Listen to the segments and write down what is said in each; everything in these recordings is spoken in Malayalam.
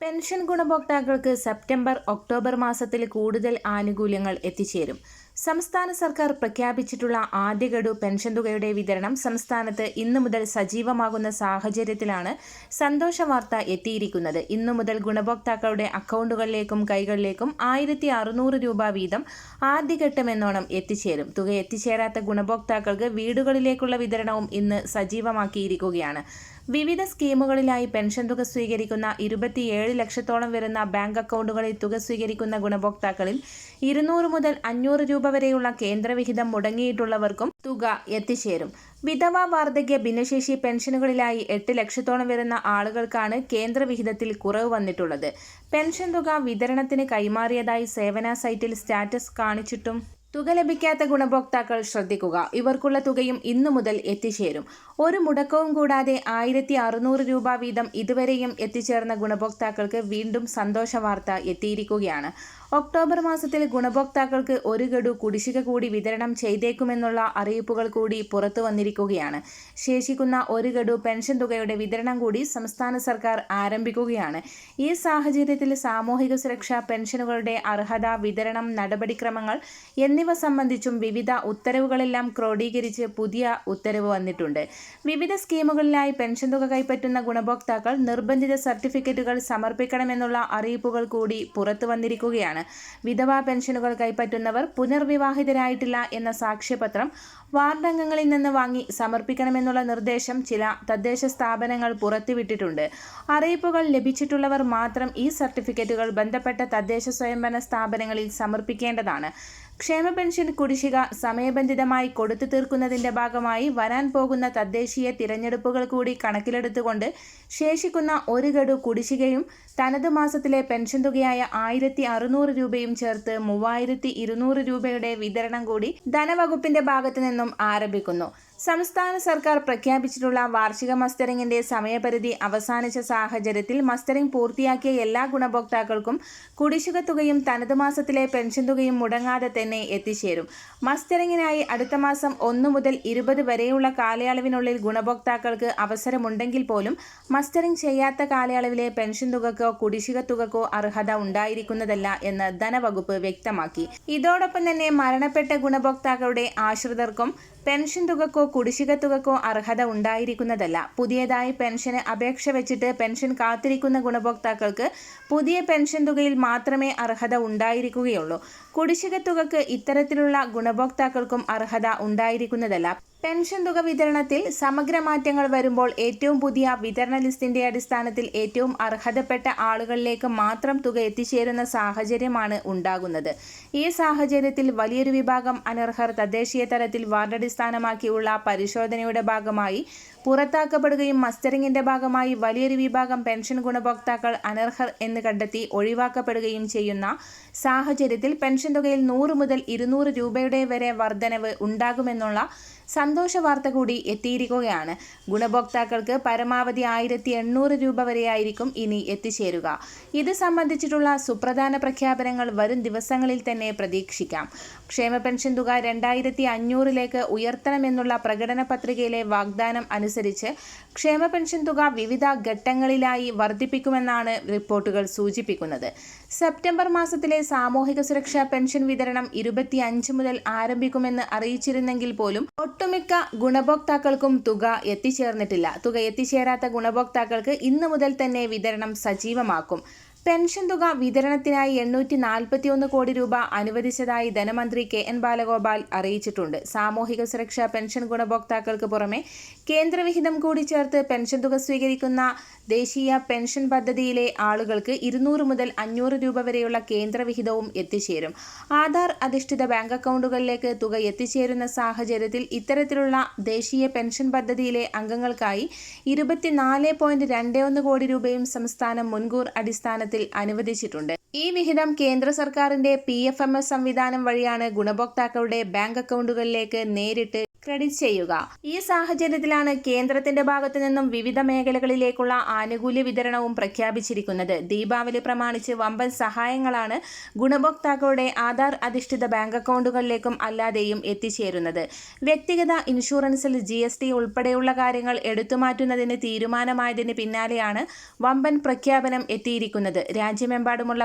പെൻഷൻ ഗുണഭോക്താക്കൾക്ക് സെപ്റ്റംബർ ഒക്ടോബർ മാസത്തിൽ കൂടുതൽ ആനുകൂല്യങ്ങൾ എത്തിച്ചേരും. സംസ്ഥാന സർക്കാർ പ്രഖ്യാപിച്ചിട്ടുള്ള ആദ്യ ഗഡു പെൻഷൻ തുകയുടെ വിതരണം സംസ്ഥാനത്ത് ഇന്നു മുതൽ സജീവമാകുന്ന സാഹചര്യത്തിലാണ് സന്തോഷ വാർത്ത എത്തിയിരിക്കുന്നത്. ഇന്നു മുതൽ ഗുണഭോക്താക്കളുടെ അക്കൗണ്ടുകളിലേക്കും കൈകളിലേക്കും ആയിരത്തി അറുന്നൂറ് രൂപ വീതം ആദ്യഘട്ടമെന്നോണം എത്തിച്ചേരും. തുക എത്തിച്ചേരാത്ത ഗുണഭോക്താക്കൾക്ക് വീടുകളിലേക്കുള്ള വിതരണവും ഇന്ന് സജീവമാക്കിയിരിക്കുകയാണ്. വിവിധ സ്കീമുകളിലായി പെൻഷൻ തുക സ്വീകരിക്കുന്ന ഇരുപത്തിയേഴ് ലക്ഷത്തോളം വരുന്ന ബാങ്ക് അക്കൗണ്ടുകളിൽ തുക സ്വീകരിക്കുന്ന ഗുണഭോക്താക്കളിൽ ഇരുന്നൂറ് മുതൽ അഞ്ഞൂറ് രൂപ വരെയുള്ള കേന്ദ്രവിഹിതം മുടങ്ങിയിട്ടുള്ളവർക്കും തുക എത്തിച്ചേരും. വിധവ വാർദ്ധക്യ ഭിന്നശേഷി പെൻഷനുകളിലായി എട്ട് ലക്ഷത്തോളം വരുന്ന ആളുകൾക്കാണ് കേന്ദ്രവിഹിതത്തിൽ കുറവ് വന്നിട്ടുള്ളത്. പെൻഷൻ തുക വിതരണത്തിന് കൈമാറിയതായി സേവന സൈറ്റിൽ സ്റ്റാറ്റസ് കാണിച്ചിട്ടും തുക ലഭിക്കാത്ത ഗുണഭോക്താക്കൾ ശ്രദ്ധിക്കുക. ഇവർക്കുള്ള തുകയും ഇന്നു മുതൽ എത്തിച്ചേരും. ഒരു മുടക്കവും കൂടാതെ ആയിരത്തി അറുന്നൂറ് രൂപ വീതം ഇതുവരെയും എത്തിച്ചേർന്ന ഗുണഭോക്താക്കൾക്ക് വീണ്ടും സന്തോഷ വാർത്ത എത്തിയിരിക്കുകയാണ്. ഒക്ടോബർ മാസത്തിൽ ഗുണഭോക്താക്കൾക്ക് ഒരു ഗഡു കുടിശ്ശിക കൂടി വിതരണം ചെയ്തേക്കുമെന്നുള്ള അറിയിപ്പുകൾ കൂടി പുറത്തു വന്നിരിക്കുകയാണ്. ശേഷിക്കുന്ന ഒരു ഗഡു പെൻഷൻ തുകയുടെ വിതരണം കൂടി സംസ്ഥാന സർക്കാർ ആരംഭിക്കുകയാണ്. ഈ സാഹചര്യത്തിൽ സാമൂഹിക സുരക്ഷാ പെൻഷനുകളുടെ അർഹത വിതരണം നടപടിക്രമങ്ങൾ എന്നിവ സംബന്ധിച്ചും വിവിധ ഉത്തരവുകളെല്ലാം ക്രോഡീകരിച്ച് പുതിയ ഉത്തരവ് വന്നിട്ടുണ്ട്. വിവിധ സ്കീമുകളിലായി പെൻഷൻ തുക കൈപ്പറ്റുന്ന ഗുണഭോക്താക്കൾ നിർബന്ധിത സർട്ടിഫിക്കറ്റുകൾ സമർപ്പിക്കണമെന്നുള്ള അറിയിപ്പുകൾ കൂടി പുറത്തു വന്നിരിക്കുകയാണ്. വിധവാ പെൻഷനുകൾ കൈപ്പറ്റുന്നവർ പുനർവിവാഹിതരായിട്ടില്ല എന്ന സാക്ഷ്യപത്രം വാർഡ് അംഗങ്ങളിൽ നിന്ന് വാങ്ങി സമർപ്പിക്കണമെന്നുള്ള നിർദ്ദേശം ചില തദ്ദേശ സ്ഥാപനങ്ങൾ പുറത്തുവിട്ടിട്ടുണ്ട്. അറിയിപ്പുകൾ ലഭിച്ചിട്ടുള്ളവർ മാത്രം ഈ സർട്ടിഫിക്കറ്റുകൾ ബന്ധപ്പെട്ട തദ്ദേശ സ്വയംഭരണ സ്ഥാപനങ്ങളിൽ സമർപ്പിക്കേണ്ടതാണ്. ക്ഷേമ പെൻഷൻ കുടിശ്ശിക സമയബന്ധിതമായി കൊടുത്തു തീർക്കുന്നതിന്റെ ഭാഗമായി വരാൻ പോകുന്ന തദ്ദേശീയ തിരഞ്ഞെടുപ്പുകൾ കൂടി കണക്കിലെടുത്തുകൊണ്ട് ശേഷിക്കുന്ന ഒരു ഗഡു കുടിശ്ശികയും തനത് മാസത്തിലെ പെൻഷൻ തുകയായ ആയിരത്തി അറുന്നൂറ് രൂപയും ചേർത്ത് മൂവായിരത്തി ഇരുന്നൂറ് രൂപയുടെ വിതരണം കൂടി ധനവകുപ്പിന്റെ ഭാഗത്തു നിന്നും ആരംഭിക്കുന്നു. സംസ്ഥാന സർക്കാർ പ്രഖ്യാപിച്ചിട്ടുള്ള വാർഷിക മസ്റ്ററിംഗിന്റെ സമയപരിധി അവസാനിച്ച സാഹചര്യത്തിൽ മസ്റ്ററിംഗ് പൂർത്തിയാക്കിയ എല്ലാ ഗുണഭോക്താക്കൾക്കും കുടിശ്ശിക തുകയും തനത് മാസത്തിലെ പെൻഷൻ തുകയും മുടങ്ങാതെ തന്നെ എത്തിച്ചേരും. മസ്റ്ററിംഗിനായി അടുത്ത മാസം ഒന്ന് മുതൽ ഇരുപത് വരെയുള്ള കാലയളവിനുള്ളിൽ ഗുണഭോക്താക്കൾക്ക് അവസരമുണ്ടെങ്കിൽ പോലും മസ്റ്ററിംഗ് ചെയ്യാത്ത കാലയളവിലെ പെൻഷൻ തുകക്കോ കുടിശ്ശിക തുകക്കോ അർഹത ഉണ്ടായിരിക്കുന്നതല്ല എന്ന് ധനവകുപ്പ് വ്യക്തമാക്കി. ഇതോടൊപ്പം തന്നെ മരണപ്പെട്ട ഗുണഭോക്താക്കളുടെ ആശ്രിതർക്കും പെൻഷൻ തുകക്കോ കുടിശ്ശിക തുകക്കോ അർഹത ഉണ്ടായിരിക്കുന്നതല്ല. പുതിയതായി പെൻഷന് അപേക്ഷ വെച്ചിട്ട് പെൻഷൻ കാത്തിരിക്കുന്ന ഗുണഭോക്താക്കൾക്ക് പുതിയ പെൻഷൻ തുകയിൽ മാത്രമേ അർഹത ഉണ്ടായിരിക്കുകയുള്ളൂ. കുടിശ്ശിക തുകക്ക് ഇത്തരത്തിലുള്ള ഗുണഭോക്താക്കൾക്കും അർഹത ഉണ്ടായിരിക്കുന്നതല്ല. പെൻഷൻ തുക വിതരണത്തിൽ സമഗ്ര മാറ്റങ്ങൾ വരുമ്പോൾ ഏറ്റവും പുതിയ വിതരണ ലിസ്റ്റിന്റെ അടിസ്ഥാനത്തിൽ ഏറ്റവും അർഹതപ്പെട്ട ആളുകളിലേക്ക് മാത്രം തുക എത്തിച്ചേരുന്ന സാഹചര്യമാണ് ഉണ്ടാകുന്നത്. ഈ സാഹചര്യത്തിൽ വലിയൊരു വിഭാഗം അനർഹർ തദ്ദേശീയ തലത്തിൽ വാർഡടിസ്ഥാനമാക്കിയുള്ള പരിശോധനയുടെ ഭാഗമായി പുറത്താക്കപ്പെടുകയും മസ്റ്ററിംഗിന്റെ ഭാഗമായി വലിയൊരു വിഭാഗം പെൻഷൻ ഗുണഭോക്താക്കൾ അനർഹർ എന്ന് കണ്ടെത്തി ഒഴിവാക്കപ്പെടുകയും ചെയ്യുന്ന സാഹചര്യത്തിൽ പെൻഷൻ തുകയിൽ നൂറ് മുതൽ ഇരുന്നൂറ് രൂപയുടെ വരെ വർധനവ് ഉണ്ടാകുമെന്നുള്ള സന്തോഷ വാർത്ത കൂടി എത്തിയിരിക്കുകയാണ്. ഗുണഭോക്താക്കൾക്ക് പരമാവധി ആയിരത്തി എണ്ണൂറ് രൂപ വരെയായിരിക്കും ഇനി എത്തിച്ചേരുക. ഇത് സംബന്ധിച്ചിട്ടുള്ള സുപ്രധാന പ്രഖ്യാപനങ്ങൾ വരും ദിവസങ്ങളിൽ തന്നെ പ്രതീക്ഷിക്കാം. ക്ഷേമ പെൻഷൻ തുക രണ്ടായിരത്തി അഞ്ഞൂറിലേക്ക് ഉയർത്തണമെന്നുള്ള പ്രകടന പത്രികയിലെ വാഗ്ദാനം അനുസരിച്ച് ക്ഷേമ പെൻഷൻ തുക വിവിധ ഘട്ടങ്ങളിലായി വർദ്ധിപ്പിക്കുമെന്നാണ് റിപ്പോർട്ടുകൾ സൂചിപ്പിക്കുന്നത്. സെപ്റ്റംബർ മാസത്തിലെ സാമൂഹിക സുരക്ഷാ പെൻഷൻ വിതരണം ഇരുപത്തി അഞ്ച് മുതൽ ആരംഭിക്കുമെന്ന് അറിയിച്ചിരുന്നെങ്കിൽ പോലും ഒട്ടുമിക്ക ഗുണഭോക്താക്കൾക്കും തുക എത്തിച്ചേർന്നിട്ടില്ല. തുക എത്തിച്ചേരാത്ത ഗുണഭോക്താക്കൾക്ക് ഇന്ന് മുതൽ തന്നെ വിതരണം സജീവമാക്കും. പെൻഷൻ തുക വിതരണത്തിനായി എണ്ണൂറ്റി നാൽപ്പത്തിയൊന്ന് കോടി രൂപ അനുവദിച്ചതായി ധനമന്ത്രി കെ എൻ ബാലഗോപാൽ അറിയിച്ചിട്ടുണ്ട്. സാമൂഹിക സുരക്ഷാ പെൻഷൻ ഗുണഭോക്താക്കൾക്ക് പുറമെ കേന്ദ്രവിഹിതം കൂടി ചേർത്ത് പെൻഷൻ തുക സ്വീകരിക്കുന്ന ദേശീയ പെൻഷൻ പദ്ധതിയിലെ ആളുകൾക്ക് ഇരുന്നൂറ് മുതൽ അഞ്ഞൂറ് രൂപ വരെയുള്ള കേന്ദ്രവിഹിതവും എത്തിച്ചേരും. ആധാർ അധിഷ്ഠിത ബാങ്ക് അക്കൗണ്ടുകളിലേക്ക് തുക എത്തിച്ചേരുന്ന സാഹചര്യത്തിൽ ഇത്തരത്തിലുള്ള ദേശീയ പെൻഷൻ പദ്ധതിയിലെ അംഗങ്ങൾക്കായി ഇരുപത്തിനാല് കോടി രൂപയും സംസ്ഥാനം മുൻകൂർ അടിസ്ഥാനത്തിൽ അനുവദിച്ചിട്ടുണ്ട്. ഈ വിഹിതം കേന്ദ്ര സർക്കാരിന്റെ പി എഫ് എം എസ് സംവിധാനം വഴിയാണ് ഗുണഭോക്താക്കളുടെ ബാങ്ക് അക്കൗണ്ടുകളിലേക്ക് നേരിട്ട് ക്രെഡിറ്റ് ചെയ്യുക. ഈ സാഹചര്യത്തിലാണ് കേന്ദ്രത്തിന്റെ ഭാഗത്തു നിന്നും വിവിധ മേഖലകളിലേക്കുള്ള ആനുകൂല്യ വിതരണവും പ്രഖ്യാപിച്ചിരിക്കുന്നത്. ദീപാവലി പ്രമാണിച്ച് വമ്പൻ സഹായങ്ങളാണ് ഗുണഭോക്താക്കളുടെ ആധാർ അധിഷ്ഠിത ബാങ്ക് അക്കൗണ്ടുകളിലേക്കും അല്ലാതെയും എത്തിച്ചേരുന്നത്. വ്യക്തിഗത ഇൻഷുറൻസിൽ ജി എസ് ടി ഉൾപ്പെടെയുള്ള കാര്യങ്ങൾ എടുത്തുമാറ്റുന്നതിന് തീരുമാനമായതിന് പിന്നാലെയാണ് വമ്പൻ പ്രഖ്യാപനം എത്തിയിരിക്കുന്നത്. രാജ്യമെമ്പാടുമുള്ള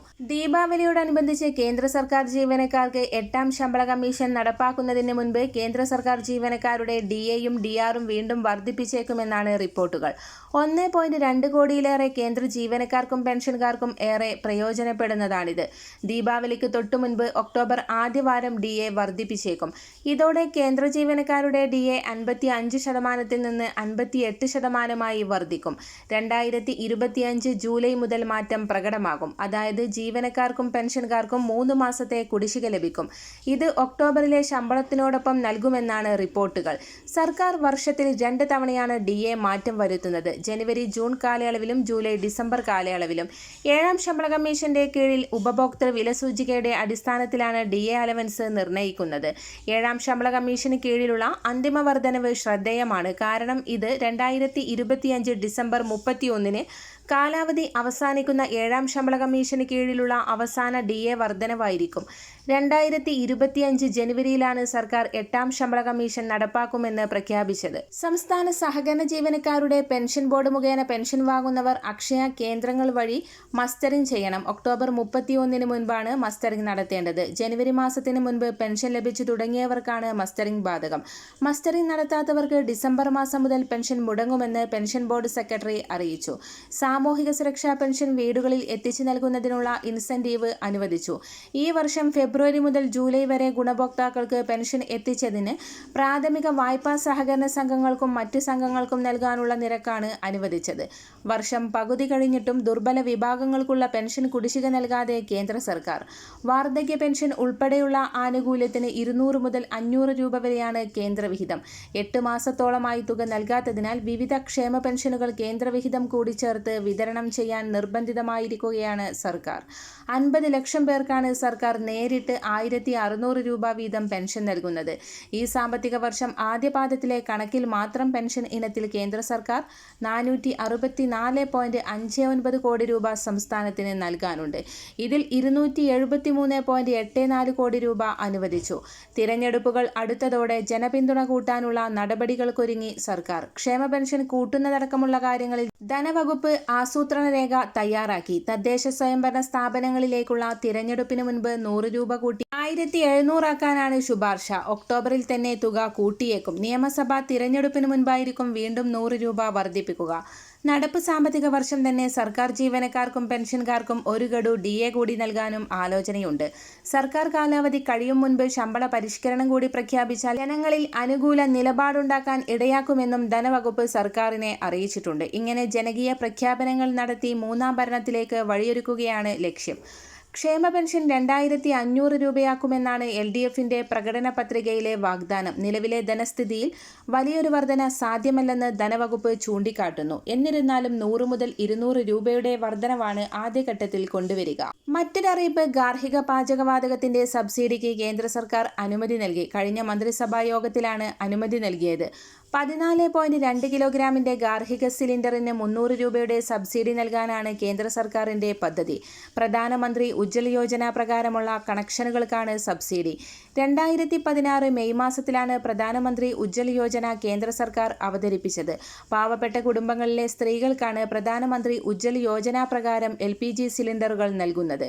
ദീപാവലിയോടനുബന്ധിച്ച് കേന്ദ്ര സർക്കാർ ജീവനക്കാർക്ക് എട്ടാം ശമ്പള കമ്മീഷൻ നടപ്പാക്കുന്നതിന് മുൻപ് കേന്ദ്ര സർക്കാർ ജീവനക്കാരുടെ ഡി എയും ഡി ആറും വീണ്ടും വർദ്ധിപ്പിച്ചേക്കുമെന്നാണ് റിപ്പോർട്ടുകൾ. ഒന്ന് പോയിന്റ് രണ്ട് കോടിയിലേറെ കേന്ദ്ര ജീവനക്കാർക്കും പെൻഷൻകാർക്കും ഏറെ പ്രയോജനപ്പെടുന്നതാണിത്. ദീപാവലിക്ക് തൊട്ടു മുൻപ് ഒക്ടോബർ ആദ്യവാരം ഡി എ വർദ്ധിപ്പിച്ചേക്കും. ഇതോടെ കേന്ദ്ര ജീവനക്കാരുടെ ഡി എ അൻപത്തി അഞ്ച് ശതമാനത്തിൽ നിന്ന് അൻപത്തി എട്ട് ശതമാനമായി വർദ്ധിക്കും. രണ്ടായിരത്തി ഇരുപത്തിയഞ്ച് ജൂലൈ മുതൽ മാറ്റം പ്രകടമാകും. അതായത് ജീവനക്കാർക്കും പെൻഷൻകാർക്കും മൂന്ന് മാസത്തെ കുടിശ്ശിക ലഭിക്കും. ഇത് ഒക്ടോബറിലെ ശമ്പളത്തിനോടൊപ്പം നൽകുമെന്നാണ് റിപ്പോർട്ടുകൾ. സർക്കാർ വർഷത്തിൽ രണ്ട് തവണയാണ് ഡി എ മാറ്റം വരുത്തുന്നത്. ജനുവരി ജൂൺ കാലയളവിലും ജൂലൈ ഡിസംബർ കാലയളവിലും. ഏഴാം ശമ്പള കമ്മീഷന്റെ കീഴിൽ ഉപഭോക്തൃ വിലസൂചികയുടെ അടിസ്ഥാനത്തിലാണ് ഡി എ അലവൻസ് നിർണയിക്കുന്നത് ഏഴാം ശമ്പള കമ്മീഷന് കീഴിലുള്ള അന്തിമ വർധനവ് ശ്രദ്ധേയമാണ്. കാരണം ഇത് രണ്ടായിരത്തി ഇരുപത്തിയഞ്ച് ഡിസംബർ മുപ്പത്തിയൊന്നിന് കാലാവധി അവസാനിക്കുന്ന ഏഴാം ശമ്പള കമ്മീഷന് കീഴിലുള്ള അവസാന ഡി എ വർധനവായിരിക്കും. രണ്ടായിരത്തി ഇരുപത്തിയഞ്ച് ജനുവരിയിലാണ് സർക്കാർ എട്ടാം ശമ്പള കമ്മീഷൻ നടപ്പാക്കുമെന്ന് പ്രഖ്യാപിച്ചത്. സംസ്ഥാന സഹകരണ ജീവനക്കാരുടെ പെൻഷൻ ബോർഡ് മുഖേന പെൻഷൻ വാങ്ങുന്നവർ അക്ഷയ കേന്ദ്രങ്ങൾ വഴി മസ്റ്ററിംഗ് ചെയ്യണം. ഒക്ടോബർ മുപ്പത്തിയൊന്നിന് മുൻപാണ് മസ്റ്ററിംഗ് നടത്തേണ്ടത്. ജനുവരി മാസത്തിന് മുൻപ് പെൻഷൻ ലഭിച്ചു തുടങ്ങിയവർക്കാണ് മസ്റ്ററിംഗ് ബാധകം. മസ്റ്ററിംഗ് നടത്താത്തവർക്ക് ഡിസംബർ മാസം മുതൽ പെൻഷൻ മുടങ്ങുമെന്ന് പെൻഷൻ ബോർഡ് സെക്രട്ടറി അറിയിച്ചു. സാമൂഹിക സുരക്ഷാ പെൻഷൻ വീടുകളിൽ എത്തിച്ചു നൽകുന്നതിനുള്ള ഇൻസെന്റീവ് അനുവദിച്ചു. ഈ വർഷം ഫെബ്രുവരി മുതൽ ജൂലൈ വരെ ഗുണഭോക്താക്കൾക്ക് പെൻഷൻ എത്തിച്ചതിന് പ്രാഥമിക വായ്പാ സഹകരണ സംഘങ്ങൾക്കും മറ്റ് സംഘങ്ങൾക്കും നൽകാനുള്ള നിരക്കാണ് അനുവദിച്ചത്. വർഷം പകുതി കഴിഞ്ഞിട്ടും ദുർബല വിഭാഗങ്ങൾക്കുള്ള പെൻഷൻ കുടിശ്ശിക നൽകാതെ കേന്ദ്ര സർക്കാർ. വാർദ്ധക്യ പെൻഷൻ ഉൾപ്പെടെയുള്ള ആനുകൂല്യത്തിന് ഇരുന്നൂറ് മുതൽ അഞ്ഞൂറ് രൂപ വരെയാണ് കേന്ദ്രവിഹിതം. എട്ട് മാസത്തോളമായി തുക നൽകാത്തതിനാൽ വിവിധ ക്ഷേമ പെൻഷനുകൾ കേന്ദ്രവിഹിതം കൂടി ചേർത്ത് വിതരണം ചെയ്യാൻ നിർബന്ധിതമായിരിക്കുകയാണ് സർക്കാർ. അൻപത് ലക്ഷം പേർക്കാണ് സർക്കാർ നേരിട്ട് ആയിരത്തി അറുന്നൂറ് രൂപ വീതം പെൻഷൻ നൽകുന്നത്. ഈ സാമ്പത്തിക വർഷം ആദ്യപാദത്തിലെ കണക്കിൽ മാത്രം പെൻഷൻ ഇനത്തിൽ കേന്ദ്ര സർക്കാർ നാനൂറ്റി അറുപത്തി നാല് പോയിന്റ് അഞ്ച് ഒൻപത് കോടി രൂപ സംസ്ഥാനത്തിന് നൽകാനുണ്ട്. ഇതിൽ ഇരുന്നൂറ്റി എഴുപത്തി മൂന്ന് പോയിന്റ് എട്ട് നാല് കോടി രൂപ അനുവദിച്ചു. തിരഞ്ഞെടുപ്പുകൾ അടുത്തതോടെ ജനപിന്തുണ കൂട്ടാനുള്ള നടപടികൾക്കൊരുങ്ങി സർക്കാർ. ക്ഷേമ പെൻഷൻ കൂട്ടുന്നതടക്കമുള്ള കാര്യങ്ങളിൽ ധനവകുപ്പ് ആസൂത്രണ രേഖ തയ്യാറാക്കി. തദ്ദേശ സ്വയംഭരണ സ്ഥാപനങ്ങളിലേക്കുള്ള തിരഞ്ഞെടുപ്പിന് മുൻപ് നൂറ് രൂപ കൂട്ടി ആയിരത്തി എഴുന്നൂറാക്കാനാണ് ശുപാർശ. ഒക്ടോബറിൽ തന്നെ തുക കൂട്ടിയേക്കും. നിയമസഭാ തിരഞ്ഞെടുപ്പിന് മുൻപായിരിക്കും വീണ്ടും നൂറ് രൂപ വർദ്ധിപ്പിക്കുക. നടപ്പ് സാമ്പത്തിക വർഷം തന്നെ സർക്കാർ ജീവനക്കാർക്കും പെൻഷൻകാർക്കും ഒരു ഗഡു ഡി എ കൂടി നൽകാനും ആലോചനയുണ്ട്. സർക്കാർ കാലാവധി കഴിയും മുൻപ് ശമ്പള പരിഷ്കരണം കൂടി പ്രഖ്യാപിച്ചാൽ ജനങ്ങളിൽ അനുകൂല നിലപാടുണ്ടാക്കാൻ ഇടയാക്കുമെന്നും ധനവകുപ്പ് സർക്കാരിനെ അറിയിച്ചിട്ടുണ്ട്. ഇങ്ങനെ ജനകീയ പ്രഖ്യാപനങ്ങൾ നടത്തി മൂന്നാം ഭരണത്തിലേക്ക് വഴിയൊരുക്കുകയാണ് ലക്ഷ്യം. ക്ഷേമ പെൻഷൻ രണ്ടായിരത്തി അഞ്ഞൂറ് രൂപയാക്കുമെന്നാണ് എൽ ഡി എഫിന്റെ പ്രകടന പത്രികയിലെ വാഗ്ദാനം. നിലവിലെ ധനസ്ഥിതിയിൽ വലിയൊരു വർധന സാധ്യമല്ലെന്ന് ധനവകുപ്പ് ചൂണ്ടിക്കാട്ടുന്നു. എന്നിരുന്നാലും നൂറ് മുതൽ ഇരുന്നൂറ് രൂപയുടെ വർധനവാണ് ആദ്യഘട്ടത്തിൽ കൊണ്ടുവരിക. മറ്റൊരറിയിപ്പ് ഗാർഹിക പാചകവാതകത്തിന്റെ സബ്സിഡിക്ക് കേന്ദ്ര സർക്കാർ അനുമതി നൽകി. കഴിഞ്ഞ മന്ത്രിസഭാ യോഗത്തിലാണ് അനുമതി നൽകിയത്. പതിനാല് പോയിന്റ് രണ്ട് കിലോഗ്രാമിന്റെ ഗാർഹിക സിലിണ്ടറിന് മുന്നൂറ് രൂപയുടെ സബ്സിഡി നൽകാനാണ് കേന്ദ്ര സർക്കാരിന്റെ പദ്ധതി. പ്രധാനമന്ത്രി ഉജ്ജ്വല യോജന പ്രകാരമുള്ള കണക്ഷനുകൾക്കാണ് സബ്സിഡി. രണ്ടായിരത്തി പതിനാറ് മെയ് മാസത്തിലാണ് പ്രധാനമന്ത്രി ഉജ്ജ്വല യോജന കേന്ദ്ര സർക്കാർ അവതരിപ്പിച്ചത്. പാവപ്പെട്ട കുടുംബങ്ങളിലെ സ്ത്രീകൾക്കാണ് പ്രധാനമന്ത്രി ഉജ്ജ്വല യോജന പ്രകാരം എൽ പി ജി സിലിണ്ടറുകൾ നൽകുന്നത്.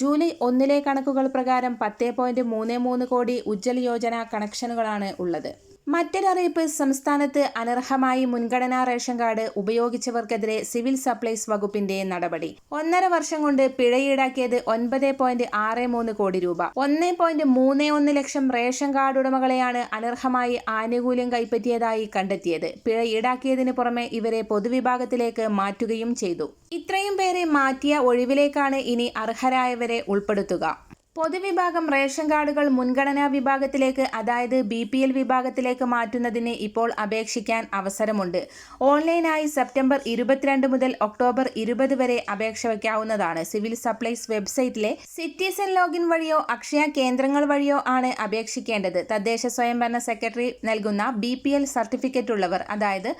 ജൂലൈ ഒന്നിലെ കണക്കുകൾ പ്രകാരം പത്ത് പോയിന്റ് മൂന്ന് മൂന്ന് കോടി ഉജ്ജ്വല യോജന കണക്ഷനുകളാണ് ഉള്ളത്. മറ്റൊരറിയിപ്പ് സംസ്ഥാനത്ത് അനർഹമായി മുൻഗണനാ റേഷൻ കാർഡ് ഉപയോഗിച്ചവർക്കെതിരെ സിവിൽ സപ്ലൈസ് വകുപ്പിന്റെ നടപടി. ഒന്നര വർഷം കൊണ്ട് പിഴ ഈടാക്കിയത് ഒൻപത് പോയിന്റ് ആറ് മൂന്ന് കോടി രൂപ. ഒന്ന് പോയിന്റ് മൂന്ന് ഒന്ന് ലക്ഷം റേഷൻ കാർഡ് ഉടമകളെയാണ് അനർഹമായി ആനുകൂല്യം കൈപ്പറ്റിയതായി കണ്ടെത്തിയത്. പിഴ ഈടാക്കിയതിന് പുറമെ ഇവരെ പൊതുവിഭാഗത്തിലേക്ക് മാറ്റുകയും ചെയ്തു. ഇത്രയും പേരെ മാറ്റിയ ഒഴിവിലേക്കാണ് ഇനി അർഹരായവരെ ഉൾപ്പെടുത്തുക. പൊതുവിഭാഗം റേഷൻ കാർഡുകൾ മുൻഗണനാ വിഭാഗത്തിലേക്ക് അതായത് ബി പി എൽ വിഭാഗത്തിലേക്ക് മാറ്റുന്നതിന് ഇപ്പോൾ അപേക്ഷിക്കാൻ അവസരമുണ്ട്. ഓൺലൈനായി സെപ്റ്റംബർ ഇരുപത്തിരണ്ട് മുതൽ ഒക്ടോബർ ഇരുപത് വരെ അപേക്ഷ വയ്ക്കാവുന്നതാണ്. സിവിൽ സപ്ലൈസ് വെബ്സൈറ്റിലെ സിറ്റിസൺ ലോഗിൻ വഴിയോ അക്ഷയ കേന്ദ്രങ്ങൾ വഴിയോ ആണ് അപേക്ഷിക്കേണ്ടത്. തദ്ദേശ സ്വയംഭരണ സെക്രട്ടറി നൽകുന്ന ബി പി എൽ സർട്ടിഫിക്കറ്റ് ഉള്ളവർ അതായത്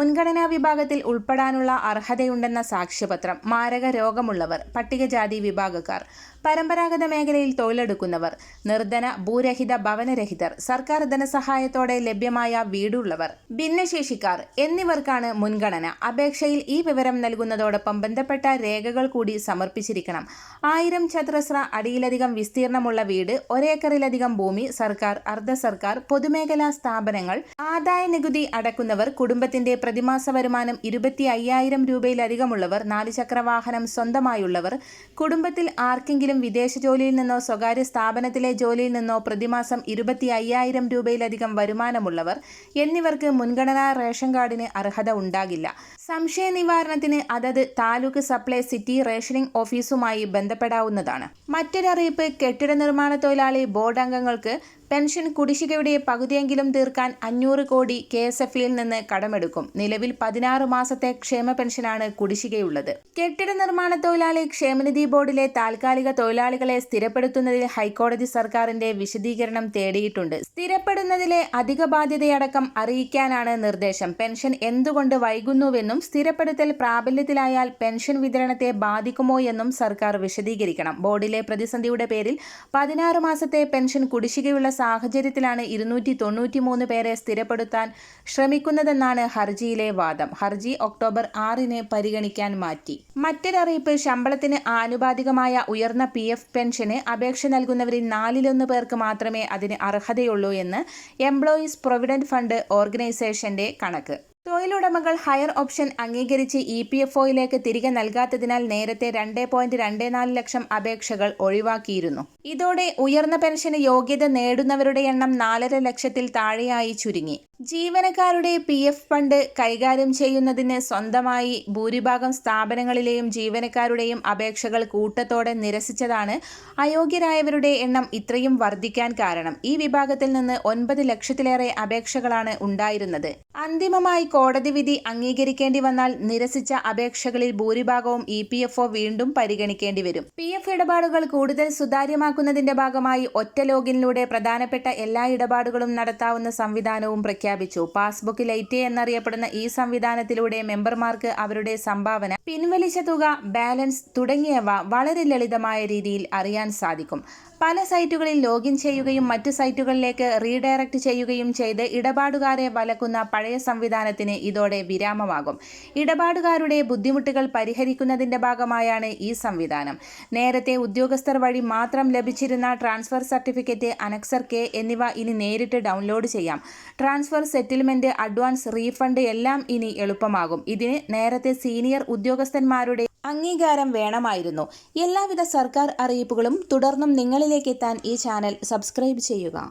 മുൻഗണനാ വിഭാഗത്തിൽ ഉൾപ്പെടാനുള്ള അർഹതയുണ്ടെന്ന സാക്ഷ്യപത്രം മാരക രോഗമുള്ളവർ പട്ടികജാതി വിഭാഗക്കാർ. പരമ്പരാഗത മേഖലയിൽ തൊഴിലെടുക്കുന്നവർ നിർധന ഭൂരഹിത ഭവനരഹിതർ സർക്കാർ ധനസഹായത്തോടെ ലഭ്യമായ വീടുള്ളവർ ഭിന്നശേഷിക്കാർ എന്നിവർക്കാണ് മുൻഗണന. അപേക്ഷയിൽ ഈ വിവരം നൽകുന്നതോടൊപ്പം ബന്ധപ്പെട്ട രേഖകൾ കൂടി സമർപ്പിച്ചിരിക്കണം. ആയിരം ചതുരശ്ര അടിയിലധികം വിസ്തീർണമുള്ള വീട് ഒരേക്കറിലധികം ഭൂമി സർക്കാർ അർദ്ധ സർക്കാർ പൊതുമേഖലാ സ്ഥാപനങ്ങൾ ആദായ നികുതി അടക്കുന്നവർ കുടുംബത്തിന്റെ പ്രതിമാസ വരുമാനം ഇരുപത്തി അയ്യായിരം രൂപയിലധികമുള്ളവർ നാലുചക്ര വാഹനം സ്വന്തമായുള്ളവർ കുടുംബത്തിൽ ആർക്കെങ്കിലും ഏതെങ്കിലും വിദേശ ജോലിയിൽ നിന്നോ സ്വകാര്യ സ്ഥാപനത്തിലെ ജോലിയിൽ നിന്നോ പ്രതിമാസം ഇരുപത്തി അയ്യായിരം രൂപയിലധികം വരുമാനമുള്ളവർ എന്നിവർക്ക് മുൻഗണനാ റേഷൻ കാർഡിന് അർഹത ഉണ്ടാകില്ല. സംശയ നിവാരണത്തിന് അതത് താലൂക്ക് സപ്ലൈ സിറ്റി റേഷനിംഗ് ഓഫീസുമായി ബന്ധപ്പെടാവുന്നതാണ്. മറ്റൊരറിയിപ്പ് കെട്ടിട നിർമ്മാണ തൊഴിലാളി ബോർഡ് അംഗങ്ങൾക്ക് പെൻഷൻ കുടിശ്ശികയുടെ പകുതിയെങ്കിലും തീർക്കാൻ അഞ്ഞൂറ് കോടി കെ എസ് എഫിൽ നിന്ന് കടമെടുക്കും. നിലവിൽ പതിനാറ് മാസത്തെ ക്ഷേമ പെൻഷനാണ് കുടിശ്ശികയുള്ളത്. കെട്ടിട നിർമ്മാണ തൊഴിലാളി ക്ഷേമനിധി ബോർഡിലെ താൽക്കാലിക തൊഴിലാളികളെ സ്ഥിരപ്പെടുത്തുന്നതിൽ ഹൈക്കോടതി സർക്കാരിന്റെ വിശദീകരണം തേടിയിട്ടുണ്ട്. സ്ഥിരപ്പെടുന്നതിലെ അധിക ബാധ്യതയടക്കം അറിയിക്കാനാണ് നിർദ്ദേശം. പെൻഷൻ എന്തുകൊണ്ട് വൈകുന്നുവെന്നും സ്ഥിരപ്പെടുത്തൽ പ്രാബല്യത്തിലായാൽ പെൻഷൻ വിതരണത്തെ ബാധിക്കുമോ എന്നും സർക്കാർ വിശദീകരിക്കണം. ബോർഡിലെ പ്രതിസന്ധിയുടെ പേരിൽ പതിനാറ് മാസത്തെ പെൻഷൻ കുടിശ്ശികയുള്ള സാഹചര്യത്തിലാണ് ഇരുന്നൂറ്റി തൊണ്ണൂറ്റി മൂന്ന് പേരെ സ്ഥിരപ്പെടുത്താൻ ശ്രമിക്കുന്നതെന്നാണ് ഹർജിയിലെ വാദം. ഹർജി ഒക്ടോബർ ആറിന് പരിഗണിക്കാൻ മാറ്റി. മറ്റൊരറിയിപ്പ് ശമ്പളത്തിന് ആനുപാതികമായ ഉയർന്ന പി എഫ് പെൻഷന് അപേക്ഷ നൽകുന്നവരിൽ നാലിലൊന്ന് പേർക്ക് മാത്രമേ അതിന് അർഹതയുള്ളൂ എന്ന് എംപ്ലോയീസ് പ്രൊവിഡന്റ് ഫണ്ട് ഓർഗനൈസേഷന്റെ കണക്ക്. തൊഴിലുടമകൾ ഹയർ ഓപ്ഷൻ അംഗീകരിച്ച് ഇ പി എഫ് ഒയിലേക്ക് തിരികെ നൽകാത്തതിനാൽ നേരത്തെ രണ്ട് പോയിന്റ് രണ്ട് നാല് ലക്ഷം അപേക്ഷകൾ ഒഴിവാക്കിയിരുന്നു. ഇതോടെ ഉയർന്ന പെൻഷന് യോഗ്യത നേടുന്നവരുടെ എണ്ണം നാലര ലക്ഷത്തിൽ താഴെയായി ചുരുങ്ങി. ജീവനക്കാരുടെ പി എഫ് ഫണ്ട് കൈകാര്യം ചെയ്യുന്നതിന് സ്വന്തമായി ഭൂരിഭാഗം സ്ഥാപനങ്ങളിലെയും ജീവനക്കാരുടെയും അപേക്ഷകൾ കൂട്ടത്തോടെ നിരസിച്ചതാണ് അയോഗ്യരായവരുടെ എണ്ണം ഇത്രയും വർദ്ധിക്കാൻ കാരണം. ഈ വിഭാഗത്തിൽ നിന്ന് ഒൻപത് ലക്ഷത്തിലേറെ അപേക്ഷകളാണ് ഉണ്ടായിരുന്നത്. അന്തിമമായി കോടതി വിധി അംഗീകരിക്കേണ്ടി വന്നാൽ നിരസിച്ച അപേക്ഷകളിൽ ഭൂരിഭാഗവും ഇ പി എഫ് ഒ വീണ്ടും പരിഗണിക്കേണ്ടി വരും. പി എഫ് ഇടപാടുകൾ കൂടുതൽ സുതാര്യമാക്കുന്നതിന്റെ ഭാഗമായി ഒറ്റ ലോഗിനിലൂടെ പ്രധാനപ്പെട്ട എല്ലാ ഇടപാടുകളും നടത്താവുന്ന സംവിധാനവും പ്രഖ്യാപിച്ചു. പാസ്ബുക്ക് ലൈറ്റ് എന്നറിയപ്പെടുന്ന ഈ സംവിധാനത്തിലൂടെ മെമ്പർമാർക്ക് അവരുടെ സംഭാവന പിൻവലിച്ച തുക ബാലൻസ് തുടങ്ങിയവ വളരെ ലളിതമായ രീതിയിൽ അറിയാൻ സാധിക്കും. പല സൈറ്റുകളിൽ ലോഗിൻ ചെയ്യുകയും മറ്റ് സൈറ്റുകളിലേക്ക് റീഡയറക്റ്റ് ചെയ്യുകയും ചെയ്ത് ഇടപാടുകാരെ വലക്കുന്ന പഴയ സംവിധാനത്തിന് ഇതോടെ വിരാമമാകും. ഇടപാടുകാരുടെ ബുദ്ധിമുട്ടുകൾ പരിഹരിക്കുന്നതിന്റെ ഭാഗമായാണ് ഈ സംവിധാനം. നേരത്തെ ഉദ്യോഗസ്ഥർ വഴി മാത്രം ലഭിച്ചിരുന്ന ട്രാൻസ്ഫർ സർട്ടിഫിക്കറ്റ് അനക്സർ കെ എന്നിവ ഇനി നേരിട്ട് ഡൗൺലോഡ് ചെയ്യാം. ട്രാൻസ്ഫർ സെറ്റിൽമെന്റ് അഡ്വാൻസ് റീഫണ്ട് എല്ലാം ഇനി എളുപ്പമാകും. ഇതിന് നേരത്തെ സീനിയർ ഉദ്യോഗസ്ഥന്മാരുടെ അംഗീകാരം വേണമായിരുന്നു. എല്ലാവിധ സർക്കാർ അറിയിപ്പുകളും തുടർന്നും നിങ്ങളിലേക്ക് എത്താൻ ഈ ചാനൽ സബ്സ്ക്രൈബ് ചെയ്യുക.